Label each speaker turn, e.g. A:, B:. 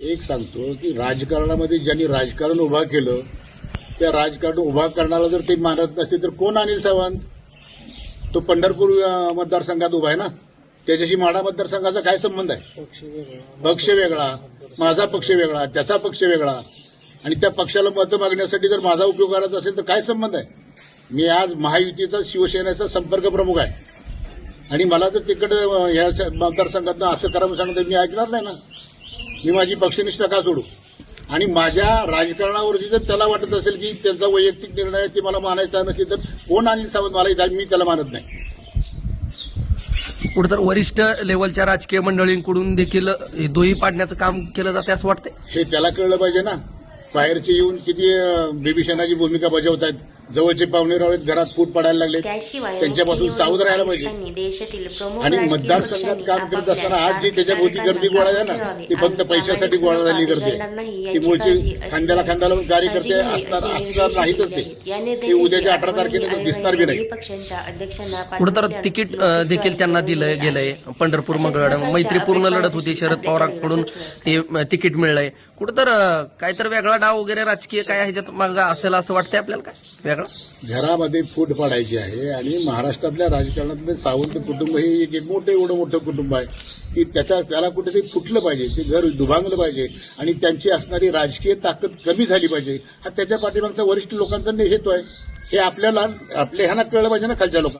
A: एक सांगतो की राजकारणामध्ये ज्यांनी राजकारण उभा केलं त्या राजकारण उभा करणारा जर ते मानत नसते तर कोण अनिल सावंत? तो पंढरपूर मतदारसंघात उभा आहे ना? त्याच्याशी माडा मतदारसंघाचा काय संबंध आहे? पक्ष वेगळा. माझा पक्ष वेगळा त्याचा पक्ष वेगळा. आणि त्या पक्षाला मतं मागण्यासाठी जर माझा उपयोग करायचा असेल तर काय संबंध आहे? मी आज महायुतीचा शिवसेनेचा संपर्क प्रमुख आहे. आणि मला जर तिकडे ह्या मतदारसंघात असं करा म्हणून सांगतो मी ऐकणार नाही ना. मी माझी पक्षनिष्ठा का सोडू? आणि माझ्या राजकारणावरती जर त्याला वाटत असेल की त्यांचा वैयक्तिक निर्णय ते मला मानायचा नसेल तर कोण अनिल सावंत मला मी त्याला मानत नाही.
B: कुठं वरिष्ठ लेवलच्या राजकीय मंडळींकडून देखील हे दोही पाडण्याचं काम केलं जाते असं वाटतंय?
A: हे त्याला कळलं पाहिजे ना. बाहेरचे येऊन किती बिभीषणाची भूमिका बजावत आहेत जवळचे पाहुणे रावळे घरात फूट पडायला लागले त्यांच्यापासून सावध राहायला पाहिजे. आणि मतदारसंघात काम करत असताना आज जी त्याच्या भोवती गर्दी गोळा आहे ना ती फक्त पैशासाठी गोळा
C: स्वरूपात
A: गर्दी आहे. ती मूळची खांद्याला खांदा लावून कार्यकर्ते असणार
C: असे
A: असणार नाहीतच ते. उद्याच्या अठरा तारखेला दिसणार बी नाही.
C: विरोधी पक्षांच्या अध्यक्षांना
B: कुठं तर तिकीट देखील त्यांना दिलं गेलंय. पंढरपूर
C: सरकारच्या
B: मैत्रीपूर्ण लढत होती शरद पवारांकडून ते अ, तिकीट मिळलंय. कुठं तर काहीतर वेगळा डाव वगैरे राजकीय काय ह्याच्यात मागं असेल असं वाटतंय आपल्याला? काय
A: घरामध्ये फूट पाडायची आहे आणि महाराष्ट्रातल्या राजकारणातले सावंत कुटुंब हे एक एक मोठं एवढं मोठं कुटुंब आहे की त्याच्या त्याला कुठेतरी फुटलं पाहिजे ते घर दुभांगलं पाहिजे आणि त्यांची असणारी राजकीय ताकद कमी झाली पाहिजे. हा त्याच्या पाठीमागचा वरिष्ठ लोकांचा हेतू आहे. हे आपल्याला आपल्या ह्यांना कळलं पाहिजे ना खालच्या लोकांना.